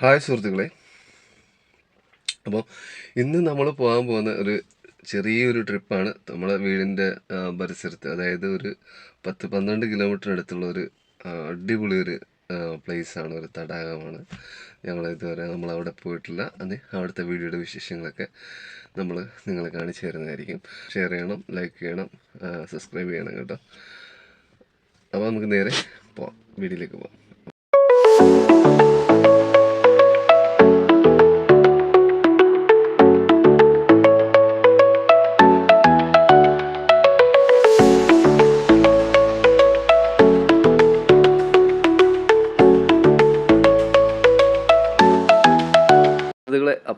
Hi സുഹൃത്തുക്കളെ. അപ്പോൾ ഇന്ന് നമ്മൾ പോകാൻ പോകുന്ന ഒരു ചെറിയൊരു ട്രിപ്പാണ് നമ്മളെ വീടിന്റെ പരിസരത്ത്. അതായത് ഒരു പത്ത് പന്ത്രണ്ട് കിലോമീറ്റർ അടുത്തുള്ള ഒരു അടിപൊളി ഒരു പ്ലേസാണ് ഒരു തടാകമാണ്. ഞങ്ങൾ ഇതുവരെ നമ്മൾ അവിടെ പോയിട്ടില്ല. അത് അവിടുത്തെ വീഡിയോയുടെ വിശേഷങ്ങളൊക്കെ നമ്മൾ നിങ്ങളെ കാണിച്ചു തരുന്നതായിരിക്കും. ഷെയർ ചെയ്യണം ലൈക്ക് ചെയ്യണം സബ്സ്ക്രൈബ് ചെയ്യണം കേട്ടോ. അപ്പോൾ നമുക്ക് നേരെ പോവാം വീഡിയോയിലേക്ക് പോവാം.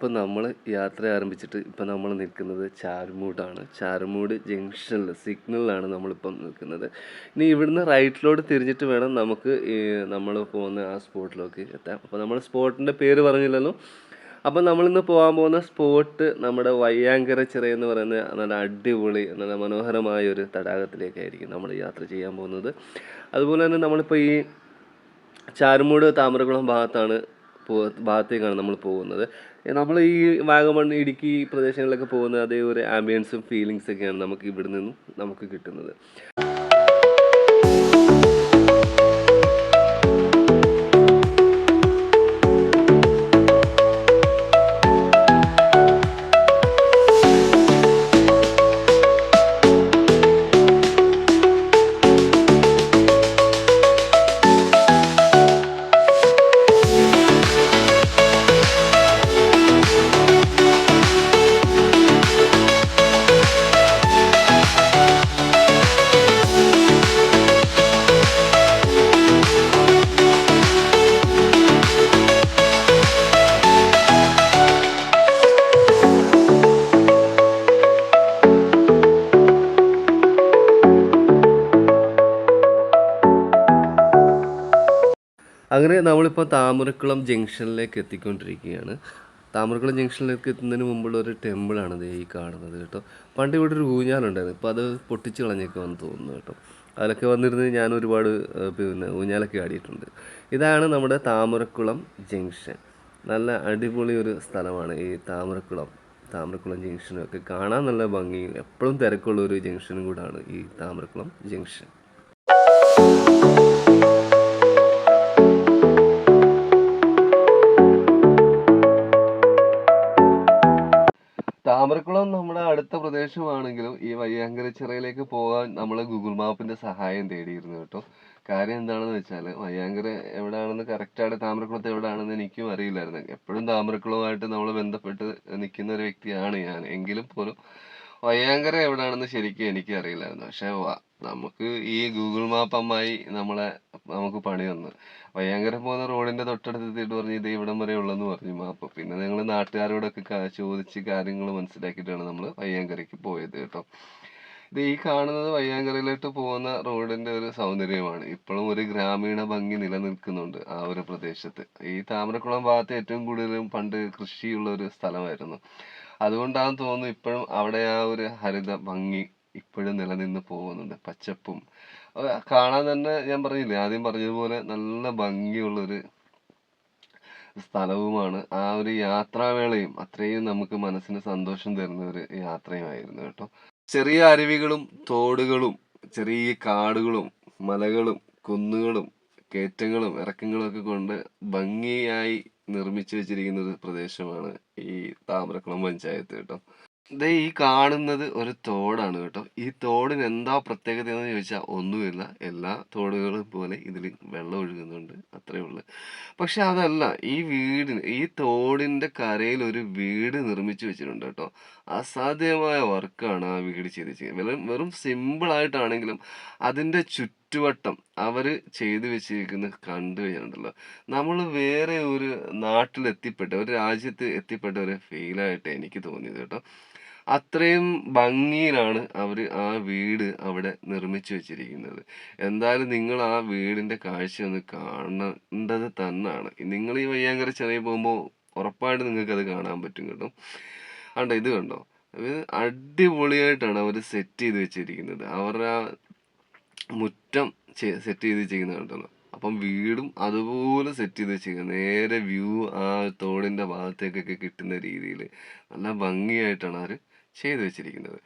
സുഹൃത്തുക്കളെ അപ്പം നമ്മൾ യാത്ര ആരംഭിച്ചിട്ട് ഇപ്പോൾ നമ്മൾ നിൽക്കുന്നത് ചാരുമൂടാണ്. ചാരുമൂട് ജംഗ്ഷനിൽ സിഗ്നലിലാണ് നമ്മളിപ്പം നിൽക്കുന്നത്. ഇനി ഇവിടുന്ന് റൈറ്റിലോട്ട് തിരിഞ്ഞിട്ട് വേണം നമുക്ക് നമ്മൾ പോകുന്ന ആ സ്പോട്ടിലേക്ക് എത്താം അപ്പോൾ നമ്മൾ സ്പോട്ടിന്റെ പേര് പറഞ്ഞില്ലല്ലോ? അപ്പം നമ്മളിന്ന് പോകാൻ പോകുന്ന സ്പോട്ട് നമ്മുടെ വയ്യാങ്കര ചിറ എന്ന് പറയുന്ന നല്ല അടിപൊളി നല്ല മനോഹരമായ ഒരു തടാകത്തിലേക്കായിരിക്കും നമ്മൾ യാത്ര ചെയ്യാൻ പോകുന്നത്. അതുപോലെ തന്നെ നമ്മളിപ്പോൾ ഈ ചാരുമൂട് താമരകുളം ഭാഗത്താണ് ഭാഗത്തേക്കാണ് നമ്മൾ പോകുന്നത്. നമ്മൾ ഈ വാഗമൺ ഇടുക്കി പ്രദേശങ്ങളിലൊക്കെ പോകുന്ന അതേ ഒരു ആംബിയൻസും ഫീലിങ്സൊക്കെയാണ് നമുക്ക് ഇവിടെ നിന്നും നമുക്ക് കിട്ടുന്നത്. നമ്മളിപ്പോൾ താമരക്കുളം ജംഗ്ഷനിലേക്ക് എത്തിക്കൊണ്ടിരിക്കുകയാണ്. താമരക്കുളം ജംഗ്ഷനിലേക്ക് എത്തുന്നതിന് മുമ്പുള്ള ഒരു ടെമ്പിളാണ് ഈ കാണുന്നത് കേട്ടോ. പണ്ട് ഇവിടെ ഒരു ഊഞ്ഞാലുണ്ടായിരുന്നു. ഇപ്പോൾ അത് പൊട്ടിച്ച് കളഞ്ഞൊക്കെ വന്ന് തോന്നുന്നു കേട്ടോ. അതിലൊക്കെ വന്നിരുന്ന് ഞാൻ ഒരുപാട് പിന്നെ ഊഞ്ഞാലൊക്കെ ആടിയിട്ടുണ്ട്. ഇതാണ് നമ്മുടെ താമരക്കുളം ജംഗ്ഷൻ. നല്ല അടിപൊളി ഒരു സ്ഥലമാണ് ഈ താമരക്കുളം. താമരക്കുളം ജംഗ്ഷനും ഒക്കെ കാണാൻ നല്ല ഭംഗിയും എപ്പോഴും തിരക്കുള്ള ഒരു ജംഗ്ഷനും കൂടാണ് ഈ താമരക്കുളം ജംഗ്ഷൻ. താമരക്കുളം നമ്മുടെ അടുത്ത പ്രദേശമാണെങ്കിലും ഈ വയ്യാങ്കര ചിറയിലേക്ക് പോകാൻ നമ്മൾ ഗൂഗിൾ മാപ്പിന്റെ സഹായം തേടിയിരുന്നു കേട്ടോ. കാര്യം എന്താണെന്ന് വെച്ചാൽ വയ്യാങ്കര എവിടെയാണെന്ന് കറക്റ്റായിട്ട് താമരക്കുളത്ത് എവിടെയാണെന്ന് എനിക്കും അറിയില്ലായിരുന്നു. എപ്പോഴും താമരക്കുളവുമായിട്ട് നമ്മൾ ബന്ധപ്പെട്ട് നിൽക്കുന്ന ഒരു വ്യക്തിയാണ് ഞാൻ. എങ്കിലും പോലും വയ്യാങ്കര എവിടെയാണെന്ന് ശരിക്കും എനിക്ക് അറിയില്ലായിരുന്നു പക്ഷെ നമുക്ക് ഈ ഗൂഗിൾ മാപ്പ് അമ്മായി നമ്മളെ നമുക്ക് പണി തന്നു. വയ്യാങ്കര പോകുന്ന റോഡിന്റെ തൊട്ടടുത്ത് എത്തിയിട്ട് പറഞ്ഞു ഇത് ഇവിടം വരെ ഉള്ളെന്ന് പറഞ്ഞു മാപ്പ്. പിന്നെ ഞങ്ങൾ നാട്ടുകാരോടൊക്കെ ചോദിച്ച് കാര്യങ്ങൾ മനസ്സിലാക്കിയിട്ടാണ് നമ്മൾ വയ്യാങ്കരയ്ക്ക് പോയത് കേട്ടോ. ഇത് ഈ കാണുന്നത് വയ്യാങ്കരയിലോട്ട് പോകുന്ന റോഡിന്റെ ഒരു സൗന്ദര്യമാണ്. ഇപ്പോഴും ഒരു ഗ്രാമീണ ഭംഗി നിലനിൽക്കുന്നുണ്ട് ആ ഒരു പ്രദേശത്ത്. ഈ താമരക്കുളം ഭാഗത്ത് ഏറ്റവും കൂടുതലും പണ്ട് കൃഷിയുള്ള ഒരു സ്ഥലമായിരുന്നു. അതുകൊണ്ടാണെന്ന് തോന്നുന്നു ഇപ്പോഴും അവിടെ ആ ഒരു ഹരിത ഭംഗി ഇപ്പോഴും നിലനിന്ന് പോകുന്നുണ്ട്. പച്ചപ്പും. കാണാൻ തന്നെ ഞാൻ പറഞ്ഞില്ലേ ആദ്യം പറഞ്ഞതുപോലെ നല്ല ഭംഗിയുള്ള ഒരു സ്ഥലവുമാണ്. ആ ഒരു യാത്രാവേളയും അത്രയും നമുക്ക് മനസ്സിന് സന്തോഷം തരുന്ന ഒരു യാത്രയുമായിരുന്നു കേട്ടോ. ചെറിയ അരുവികളും തോടുകളും ചെറിയ കാടുകളും മലകളും കുന്നുകളും കയറ്റങ്ങളും ഇറക്കങ്ങളും ഒക്കെ കൊണ്ട് ഭംഗിയായി നിർമ്മിച്ചു വെച്ചിരിക്കുന്ന ഒരു പ്രദേശമാണ് ഈ താമരക്കുളം പഞ്ചായത്ത് കേട്ടോ. ദേ ഈ കാണുന്നത് ഒരു തോടാണ് കേട്ടോ. ഈ തോടിന് എന്താ പ്രത്യേകത എന്ന് ചോദിച്ചാൽ ഒന്നുമില്ല. എല്ലാ തോടുകളും പോലെ ഇതിൽ വെള്ളം ഒഴുകുന്നുണ്ട്. അത്രേ ഉള്ളൂ. പക്ഷെ അതല്ല ഈ വീടിന് ഈ തോടിന്റെ കരയിൽ ഒരു വീട് നിർമ്മിച്ചു വെച്ചിട്ടുണ്ട് കേട്ടോ. അസാധ്യമായ വർക്കാണ് ആ വീട് ചെയ്ത് വെറും വെറും സിമ്പിളായിട്ടാണെങ്കിലും അതിന്റെ ചുറ്റുവട്ടം അവർ ചെയ്തു വെച്ചിരിക്കുന്നത് കണ്ടു കഴിഞ്ഞിട്ടുണ്ടല്ലോ. നമ്മൾ വേറെ ഒരു നാട്ടിലെത്തിപ്പെട്ട ഒരു രാജ്യത്ത് എത്തിപ്പെട്ട ഒരു ഫീലായിട്ട് എനിക്ക് തോന്നിയത് കേട്ടോ. അത്രയും ഭംഗിയിലാണ് അവർ ആ വീട് അവിടെ നിർമ്മിച്ചു വെച്ചിരിക്കുന്നത്. എന്തായാലും നിങ്ങൾ ആ വീടിന്റെ കാഴ്ച ഒന്ന് കാണേണ്ടത് തന്നെയാണ് നിങ്ങൾ ഈ വയ്യാങ്കര ചെറിയ പോകുമ്പോൾ ഉറപ്പായിട്ട് നിങ്ങൾക്ക് അത് കാണാൻ പറ്റും കേട്ടോ. ആണ്ട ഇത് കണ്ടോ? അടിപൊളിയായിട്ടാണ് അവർ സെറ്റ് ചെയ്ത് വെച്ചിരിക്കുന്നത്. അവരുടെ ആ മുറ്റം സെറ്റ് ചെയ്ത് വെച്ചിരിക്കുന്നത് കണ്ടല്ലോ? അപ്പം വീടും അതുപോലെ സെറ്റ് ചെയ്ത് വെച്ചിരിക്കുന്നത് നേരെ വ്യൂ ആ തോടിന്റെ ഭാഗത്തേക്കൊക്കെ കിട്ടുന്ന രീതിയിൽ നല്ല ഭംഗിയായിട്ടാണ് അവർ ചെയ്തു വെച്ചിരിക്കുന്നത്.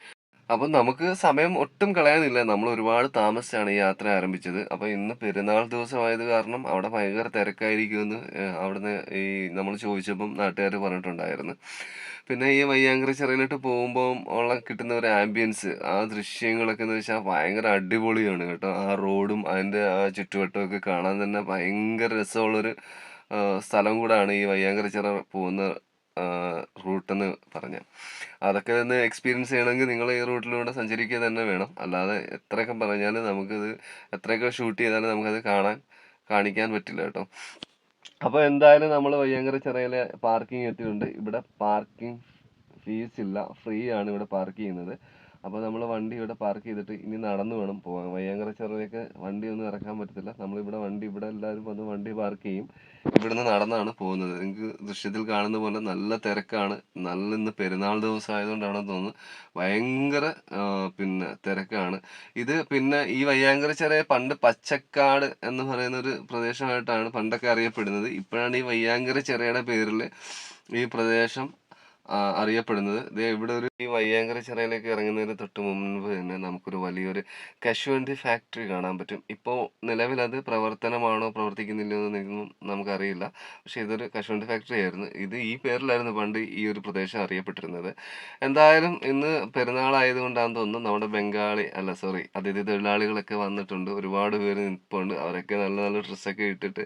അപ്പം നമുക്ക് സമയം ഒട്ടും കളയാനില്ല. നമ്മൾ ഒരുപാട് താമസിച്ചാണ് ഈ യാത്ര ആരംഭിച്ചത്. അപ്പം ഇന്ന് പെരുന്നാൾ ദിവസമായത് കാരണം അവിടെ ഭയങ്കര തിരക്കായിരിക്കുമെന്ന് അവിടുന്ന് ഈ നമ്മൾ ചോദിച്ചപ്പം നാട്ടുകാർ പറഞ്ഞിട്ടുണ്ടായിരുന്നു. പിന്നെ ഈ വയ്യാങ്കര ചിറയിലോട്ട് പോകുമ്പോൾ ഉള്ള കിട്ടുന്ന ഒരു ആംബിയൻസ് ആ ദൃശ്യങ്ങളൊക്കെ എന്ന് വെച്ചാൽ ഭയങ്കര അടിപൊളിയാണ് കേട്ടോ. ആ റോഡും അതിന്റെ ആ ചുറ്റുവട്ടമൊക്കെ കാണാൻ തന്നെ ഭയങ്കര രസമുള്ളൊരു സ്ഥലം കൂടാണ് ഈ വയ്യാങ്കര ചിറ പോകുന്ന റൂട്ടെന്ന് പറഞ്ഞ. അതൊക്കെ ഒന്ന് എക്സ്പീരിയൻസ് ചെയ്യണമെങ്കിൽ നിങ്ങൾ ഈ റൂട്ടിലൂടെ സഞ്ചരിക്കുക തന്നെ വേണം. അല്ലാതെ എത്രയൊക്കെ പറഞ്ഞാലും നമുക്കിത് എത്രയൊക്കെ ഷൂട്ട് ചെയ്താലും നമുക്കത് കാണാൻ കാണിക്കാൻ പറ്റില്ല കേട്ടോ. അപ്പോൾ എന്തായാലും നമ്മൾ വയ്യാങ്കര ചിറയിലെ പാർക്കിംഗ് എത്തിയിട്ടുണ്ട്. ഇവിടെ പാർക്കിംഗ് ഫീസ് ഇല്ല. ഫ്രീ ആണ് ഇവിടെ പാർക്ക് ചെയ്യുന്നത്. അപ്പോൾ നമ്മൾ വണ്ടി ഇവിടെ പാർക്ക് ചെയ്തിട്ട് ഇനി നടന്നു വേണം പോകാൻ വയ്യാങ്കര ചിറയിലേക്ക് വണ്ടി ഒന്നും ഇറക്കാൻ പറ്റത്തില്ല. നമ്മളിവിടെ വണ്ടി ഇവിടെ എല്ലാവരും വന്ന് വണ്ടി പാർക്ക് ചെയ്യും. ഇവിടുന്ന് നടന്നാണ് പോകുന്നത്. നിങ്ങൾക്ക് ദൃശ്യത്തിൽ കാണുന്ന പോലെ നല്ല തിരക്കാണ്. നല്ല ഇന്ന് പെരുന്നാൾ ദിവസം ആയതുകൊണ്ടാണെന്ന് തോന്നുന്നു. ഭയങ്കര പിന്നെ തിരക്കാണ്. ഇത് പിന്നെ ഈ വയ്യാങ്കര ചെറിയ പണ്ട് പച്ചക്കാട് എന്ന് പറയുന്ന ഒരു പ്രദേശമായിട്ടാണ് പണ്ടൊക്കെ അറിയപ്പെടുന്നത്. ഇപ്പോഴാണ് ഈ വയ്യാങ്കര ചിറയുടെ പേരിൽ ഈ പ്രദേശം അറിയപ്പെടുന്നത്. ദേ ഇവിടെ ഒരു ഈ വയ്യാങ്കര ചിറയിലേക്ക് ഇറങ്ങുന്നതിന് തൊട്ട് മുൻപ് തന്നെ നമുക്കൊരു വലിയൊരു കശുവണ്ടി ഫാക്ടറി കാണാൻ പറ്റും. ഇപ്പോൾ നിലവിൽ അത് പ്രവർത്തനമാണോ പ്രവർത്തിക്കുന്നില്ലയോ എന്ന് നമുക്കറിയില്ല. പക്ഷേ ഇതൊരു കശുവണ്ടി ഫാക്ടറി ആയിരുന്നു. ഇത് ഈ പേരിലായിരുന്നു പണ്ട് ഈ ഒരു പ്രദേശം അറിയപ്പെട്ടിരുന്നത്. എന്തായാലും ഇന്ന് പെരുന്നാളായതുകൊണ്ടാണെന്ന് തോന്നുന്നു നമ്മുടെ ബംഗാളി അല്ല സോറി അതിഥി തൊഴിലാളികളൊക്കെ വന്നിട്ടുണ്ട്. ഒരുപാട് പേര് നിൽപ്പുണ്ട് അവരൊക്കെ നല്ല നല്ല ഡ്രസ്സൊക്കെ ഇട്ടിട്ട്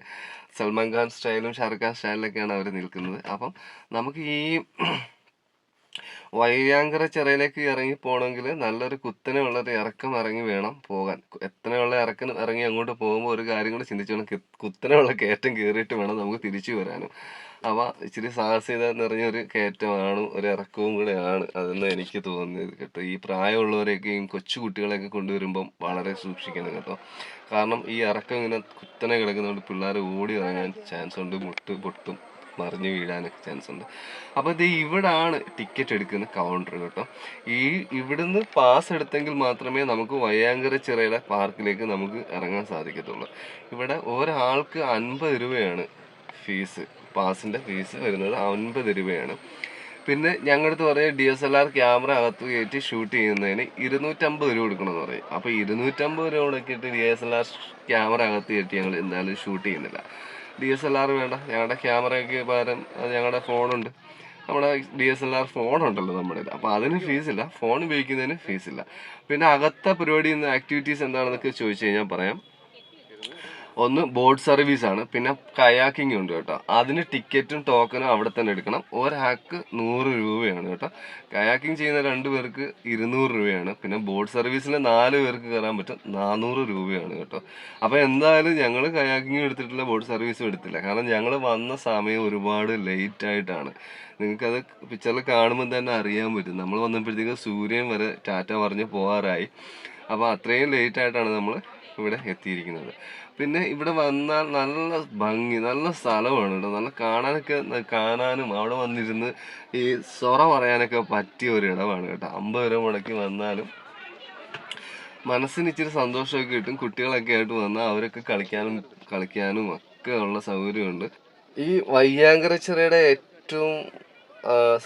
സൽമാൻ ഖാൻ സ്റ്റൈലും ഷാറുഖ് ഖാൻ സ്റ്റൈലിലൊക്കെയാണ് അവർ നിൽക്കുന്നത്. അപ്പം നമുക്ക് ഈ വയ്യാങ്കര ചിറയിലേക്ക് ഇറങ്ങി പോകണമെങ്കിൽ നല്ലൊരു കുത്തനെയുള്ളൊരു ഇറക്കം ഇറങ്ങി വേണം പോകാൻ. എത്തനെയുള്ള ഇറക്കം ഇറങ്ങി അങ്ങോട്ട് പോകുമ്പോൾ ഒരു കാര്യം കൂടി ചിന്തിച്ചു വേണം കുത്തനെയുള്ള കയറ്റം കയറിയിട്ട് വേണം നമുക്ക് തിരിച്ചു വരാനും. അപ്പോൾ ഇച്ചിരി സാഹസികത നിറഞ്ഞൊരു കയറ്റമാണ് ഒരു ഇറക്കവും കൂടെയാണ് അതെന്ന് എനിക്ക് തോന്നിയത് കേട്ടോ. ഈ പ്രായമുള്ളവരെയൊക്കെയും കൊച്ചു കുട്ടികളെയൊക്കെ കൊണ്ടുവരുമ്പം വളരെ സൂക്ഷിക്കണം കേട്ടോ. കാരണം ഈ ഇറക്കം ഇങ്ങനെ കുത്തനെ കിടക്കുന്നതുകൊണ്ട് പിള്ളേർ ഓടി ഇറങ്ങാൻ ചാൻസ് ഉണ്ട് മുട്ട് പൊട്ടും. മറിഞ്ഞു വീഴാനൊക്കെ ചാൻസ് ഉണ്ട്. അപ്പോൾ ഇത് ഇവിടാണ് ടിക്കറ്റ് എടുക്കുന്ന കൗണ്ടർ കേട്ടോ. ഈ ഇവിടുന്ന് പാസ് എടുത്തെങ്കിൽ മാത്രമേ നമുക്ക് വയ്യാങ്കര ചിറയുടെ പാർക്കിലേക്ക് നമുക്ക് ഇറങ്ങാൻ സാധിക്കത്തുള്ളൂ. ഇവിടെ ഒരാൾക്ക് അൻപത് രൂപയാണ് ഫീസ് പാസിന്റെ ഫീസ് വരുന്നത് അൻപത് രൂപയാണ്. പിന്നെ ഞങ്ങളുടെ അടുത്ത് പറയും D S L R camera അകത്ത് കയറ്റി ഷൂട്ട് ചെയ്യുന്നതിന് ഇരുന്നൂറ്റമ്പത് രൂപ കൊടുക്കണമെന്ന് പറയും. അപ്പോൾ ഇരുന്നൂറ്റമ്പത് രൂപ കൊടുക്കിയിട്ട് D S L R camera അകത്ത് കയറ്റി ഞങ്ങൾ എന്തായാലും ഷൂട്ട് ചെയ്യുന്നില്ല. ഡി എസ് എൽ ആർ വേണ്ട. ഞങ്ങളുടെ ക്യാമറയ്ക്ക് പകരം ഞങ്ങളുടെ ഫോണുണ്ട്. നമ്മുടെ ഡി എസ് എൽ ആർ ഫോണുണ്ടല്ലോ നമ്മുടെ അപ്പോൾ അതിന് ഫീസില്ല. ഫോൺ ഉപയോഗിക്കുന്നതിന് ഫീസില്ല. പിന്നെ അകത്തെ പരിപാടി ആക്ടിവിറ്റീസ് എന്താണെന്നൊക്കെ ചോദിച്ചു കഴിഞ്ഞാൽ പറയാം. ഒന്ന് ബോട്ട് ആണ്. പിന്നെ കയാക്കിംഗ് ഉണ്ട് കേട്ടോ. അതിന് ടിക്കറ്റും ടോക്കനും അവിടെ തന്നെ എടുക്കണം. ഒരാൾക്ക് നൂറ് രൂപയാണ് കേട്ടോ. കയാക്കിംഗ് ചെയ്യുന്ന രണ്ട് പേർക്ക് ഇരുന്നൂറ് രൂപയാണ്. പിന്നെ ബോട്ട് സർവീസിന് നാല് പേർക്ക് കയറാൻ പറ്റും. നാനൂറ് രൂപയാണ് കേട്ടോ. അപ്പോൾ എന്തായാലും ഞങ്ങൾ കയാക്കിംഗ് എടുത്തിട്ടില്ല ബോട്ട് സർവീസും എടുത്തില്ല. കാരണം ഞങ്ങൾ വന്ന സമയം ഒരുപാട് ലേറ്റ് ആയിട്ടാണ്. നിങ്ങൾക്കത് പിക്ചറിൽ കാണുമ്പോൾ തന്നെ അറിയാൻ പറ്റും. നമ്മൾ വന്നപ്പോഴത്തേക്ക് സൂര്യൻ വരെ ടാറ്റ പറഞ്ഞ് പോകാറായി. അപ്പോൾ അത്രയും ലേറ്റ് ആയിട്ടാണ് നമ്മൾ ഇവിടെ എത്തിയിരിക്കുന്നത്. പിന്നെ ഇവിടെ വന്നാൽ നല്ല ഭംഗി നല്ല സ്ഥലമാണ് കേട്ടോ. നല്ല കാണാനൊക്കെ കാണാനും അവിടെ വന്നിരുന്ന് ഈ സൊറ പറയാനൊക്കെ പറ്റിയ ഒരു ഇടമാണ് കേട്ടോ. അമ്പത് രൂപ മുടക്കി വന്നാലും മനസ്സിന് ഇച്ചിരി സന്തോഷമൊക്കെ കിട്ടും. കുട്ടികളൊക്കെ ആയിട്ട് വന്നാൽ അവരൊക്കെ കളിക്കാനും കളിക്കാനും ഒക്കെ ഉള്ള സൗകര്യമുണ്ട്. ഈ വയ്യാങ്കര ചിറയുടെ ഏറ്റവും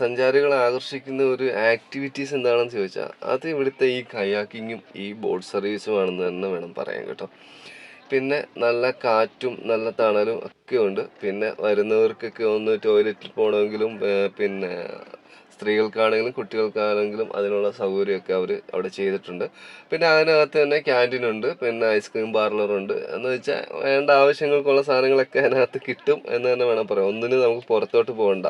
സഞ്ചാരികളെ ആകർഷിക്കുന്ന ഒരു ആക്ടിവിറ്റീസ് എന്താണെന്ന് ചോദിച്ചാൽ അത് ഇവിടുത്തെ ഈ കയാക്കിങ്ങും ഈ ബോട്ട് സർവീസും ആണെന്ന് തന്നെ വേണം പറയാൻ കേട്ടോ. പിന്നെ നല്ല കാറ്റും നല്ല തണലും ഒക്കെ ഉണ്ട്. പിന്നെ വരുന്നവർക്കൊക്കെ ഒന്ന് ടോയ്ലറ്റിൽ പോകണമെങ്കിലും പിന്നെ സ്ത്രീകൾക്കാണെങ്കിലും കുട്ടികൾക്കാണെങ്കിലും അതിനുള്ള സൗകര്യമൊക്കെ അവർ അവിടെ ചെയ്തിട്ടുണ്ട്. പിന്നെ അതിനകത്ത് തന്നെ ക്യാന്റീൻ ഉണ്ട് പിന്നെ ഐസ്ക്രീം പാർലറുണ്ട് എന്ന് വെച്ചാൽ വേണ്ട ആവശ്യങ്ങൾക്കുള്ള സാധനങ്ങളൊക്കെ അതിനകത്ത് കിട്ടും എന്ന് തന്നെ വേണം പറയാം ഒന്നിനും നമുക്ക് പുറത്തോട്ട് പോകണ്ട.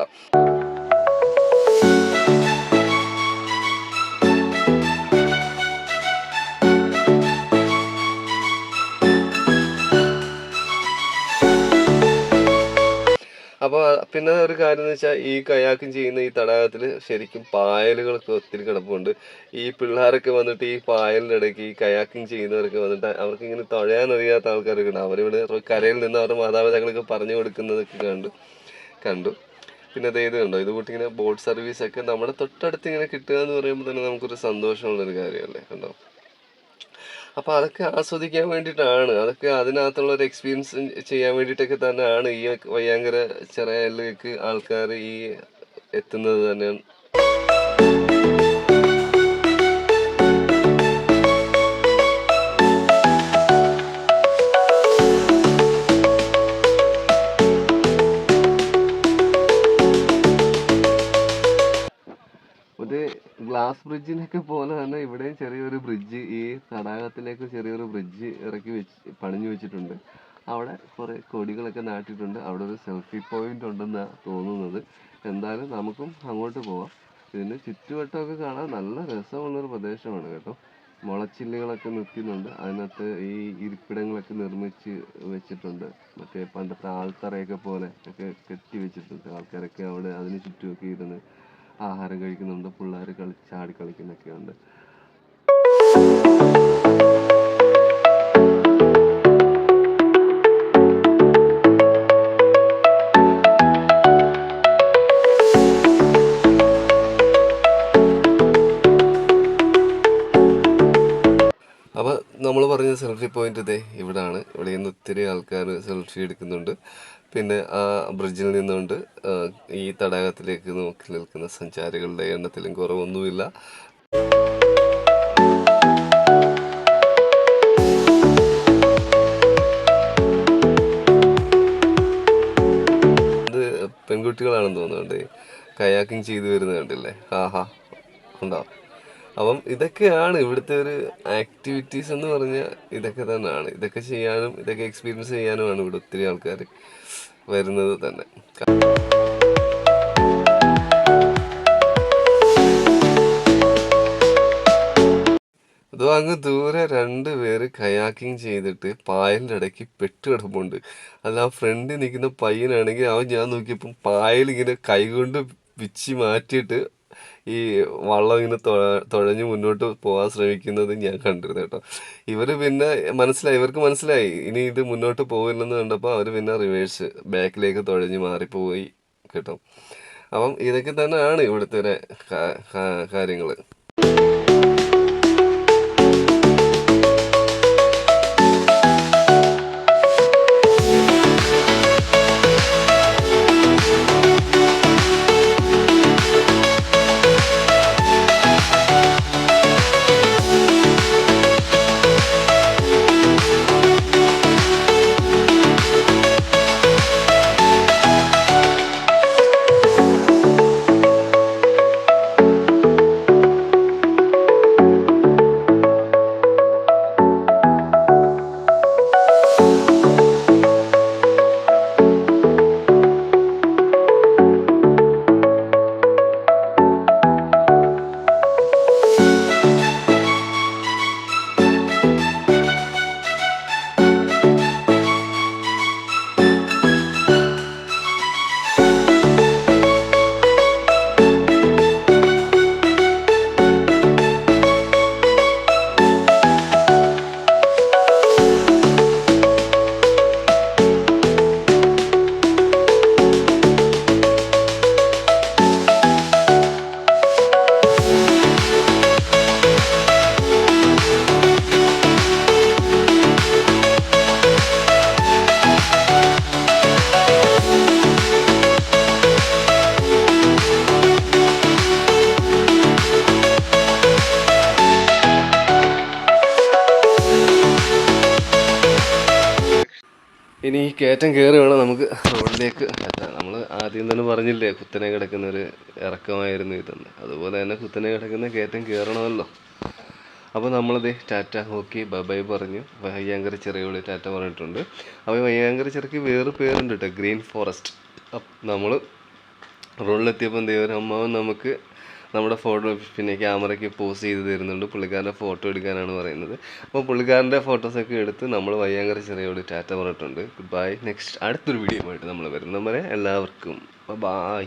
പിന്നെ ഒരു കാര്യം എന്ന് വെച്ചാൽ ഈ കയാക്കും ചെയ്യുന്ന ഈ തടാകത്തിൽ ശരിക്കും പായലുകളൊക്കെ ഒത്തിരി കിടപ്പുണ്ട്. ഈ പിള്ളേരൊക്കെ വന്നിട്ട് ഈ പായലിന്റെ ഇടയ്ക്ക് ഈ കയാക്കിങ് ചെയ്യുന്നവരൊക്കെ വന്നിട്ട് അവർക്ക് ഇങ്ങനെ തുഴയാൻ അറിയാത്ത ആൾക്കാരൊക്കെ ഉണ്ട്. അവരിവിടെ കരയിൽ നിന്ന് അവരുടെ മാതാപിതാക്കൾക്ക് പറഞ്ഞു കൊടുക്കുന്നതൊക്കെ കണ്ടു കണ്ടു. പിന്നെ ദേ ഇത് കണ്ടോ? ഇങ്ങനെ ബോട്ട് സർവീസ് ഒക്കെ നമ്മുടെ തൊട്ടടുത്ത് ഇങ്ങനെ കിട്ടുക എന്ന് പറയുമ്പോൾ തന്നെ നമുക്കൊരു സന്തോഷമുള്ളൊരു കാര്യമല്ലേ? കണ്ടോ? അപ്പോൾ അതൊക്കെ ആസ്വദിക്കാൻ വേണ്ടിയിട്ടാണ് അതൊക്കെ അതിനകത്തുള്ള ഒരു എക്സ്പീരിയൻസ് ചെയ്യാൻ വേണ്ടിയിട്ടൊക്കെ തന്നെയാണ് ഈ വയ്യാങ്കര ചെറിയലേക്ക് ആൾക്കാർ ഈ എത്തുന്നത് തന്നെയാണ് ബ്രിഡ്ജിനൊക്കെ പോലെ തന്നെ ഇവിടെയും ചെറിയൊരു ബ്രിഡ്ജ് ഈ തടാകത്തിലേക്ക് ചെറിയൊരു ബ്രിഡ്ജ് ഇറക്കി വെച്ച് പണിഞ്ഞു വെച്ചിട്ടുണ്ട്. അവിടെ കുറേ കൊടികളൊക്കെ നാട്ടിയിട്ടുണ്ട്. അവിടെ ഒരു സെൽഫി പോയിന്റ് ഉണ്ടെന്നാണ് തോന്നുന്നത്. എന്തായാലും നമുക്കും അങ്ങോട്ട് പോവാം. ഇതിന് ചുറ്റുവട്ടമൊക്കെ കാണാൻ നല്ല രസമുള്ളൊരു പ്രദേശമാണ് കേട്ടോ. മുളച്ചില്ലുകളൊക്കെ നിൽക്കുന്നുണ്ട് അതിനകത്ത് ഈ ഇരിപ്പിടങ്ങളൊക്കെ നിർമ്മിച്ച് വെച്ചിട്ടുണ്ട്. മറ്റേ പണ്ടത്തെ ആൾത്തറയൊക്കെ പോലെ ഒക്കെ കെട്ടി വെച്ചിട്ടുണ്ട്. ആൾക്കാരൊക്കെ അവിടെ അതിന് ചുറ്റുമൊക്കെ ഇരുന്ന് ആഹാരം കഴിക്കുന്നുണ്ട് പിള്ളേർ കളി ചാടി കളിക്കുന്നൊക്കെ ഉണ്ട് അപ്പോൾ നമ്മൾ പറഞ്ഞ സെൽഫി പോയിന്റ് ഇതേ ഇവിടാണ്. ഇവിടെ നിന്ന് ഒത്തിരി ആൾക്കാർ സെൽഫി എടുക്കുന്നുണ്ട്. പിന്നെ ആ ബ്രിഡ്ജിൽ നിന്നുകൊണ്ട് ഈ തടാകത്തിലേക്ക് നോക്കി നിൽക്കുന്ന സഞ്ചാരികളുടെ എണ്ണത്തിലും കുറവൊന്നുമില്ല. ഇത് പെൺകുട്ടികളാണെന്ന് തോന്നുന്നുണ്ട്. കയാക്കിങ് ചെയ്തു വരുന്നത് കണ്ടില്ലേ? ആഹാ ഉണ്ടോ? അപ്പം ഇതൊക്കെയാണ് ഇവിടുത്തെ ഒരു ആക്ടിവിറ്റീസ് എന്ന് പറഞ്ഞാൽ ഇതൊക്കെ തന്നെയാണ് ഇതൊക്കെ ചെയ്യാനും ഇതൊക്കെ എക്സ്പീരിയൻസ് ചെയ്യാനുമാണ് ഇവിടെ ഒത്തിരി ആൾക്കാർ വരുന്നത് തന്നെ. അതോ അങ്ങ് ദൂരെ രണ്ട് പേര് കയാക്കിങ് ചെയ്തിട്ട് പായലിന്റെ ഇടയ്ക്ക് പെട്ട് കിടപ്പുണ്ട്. അല്ല ആ ഫ്രണ്ടിൽ നിൽക്കുന്ന പയ്യനാണെങ്കിൽ അവൻ ഞാൻ നോക്കിയപ്പം പായലിങ്ങനെ കൈകൊണ്ട് പിച്ചി മാറ്റിയിട്ട് ഈ വള്ളം ഇങ്ങനെ തൊഴ- തുഴഞ്ഞ് മുന്നോട്ട് പോകാൻ ശ്രമിക്കുന്നത് ഞാൻ കണ്ടിരുന്നു കേട്ടോ. ഇവർ പിന്നെ മനസ്സിലായി ഇവർക്ക് മനസ്സിലായി. ഇനി ഇത് മുന്നോട്ട് പോകില്ലെന്ന് കണ്ടപ്പോൾ അവർ പിന്നെ റിവേഴ്സ് ബാക്കിലേക്ക് തുഴഞ്ഞ് മാറിപ്പോയി കേട്ടോ. അപ്പം ഇതൊക്കെ തന്നെയാണ് ഇവിടുത്തെ കാര്യങ്ങൾ ഇനി ഈ കയറ്റം കയറി വേണം നമുക്ക് റോഡിലേക്ക് എത്താൻ. നമ്മൾ ആദ്യം തന്നെ പറഞ്ഞില്ലേ കുത്തനെ കിടക്കുന്ന ഒരു ഇറക്കമായിരുന്നു ഇതെന്ന്. അതുപോലെ തന്നെ കുത്തനെ കിടക്കുന്ന കയറ്റം കയറണമല്ലോ അപ്പോൾ നമ്മളത് ടാറ്റ ഹോക്കി ബബൈ പറഞ്ഞു. വയ്യാങ്കര ചെറിയോളി ടാറ്റ പറഞ്ഞിട്ടുണ്ട്. അപ്പോൾ വയ്യാങ്കര ചെറുക്ക് വേറെ പേരുണ്ട് കേട്ടോ ഗ്രീൻ ഫോറസ്റ്റ്. നമ്മൾ റോഡിലെത്തിയപ്പോൾ എന്ത് ചെയ്യും ഒരു അമ്മാവൻ നമുക്ക് നമ്മുടെ ഫോട്ടോ പിന്നെ ക്യാമറയ്ക്ക് പോസ് ചെയ്ത് തരുന്നുണ്ട്. പുള്ളിക്കാരന്റെ ഫോട്ടോ എടുക്കാനാണ് പറയുന്നത്. അപ്പോൾ പുള്ളിക്കാരന്റെ ഫോട്ടോസൊക്കെ എടുത്ത് നമ്മൾ വയ്യാങ്കര ചെറിയോട് ടാറ്റ പറഞ്ഞിട്ടുണ്ട്. ഗുഡ് ബൈ നെക്സ്റ്റ് അടുത്തൊരു വീഡിയോ ആയിട്ട് നമ്മൾ വരുന്നത് വരെ എല്ലാവർക്കും. ബൈ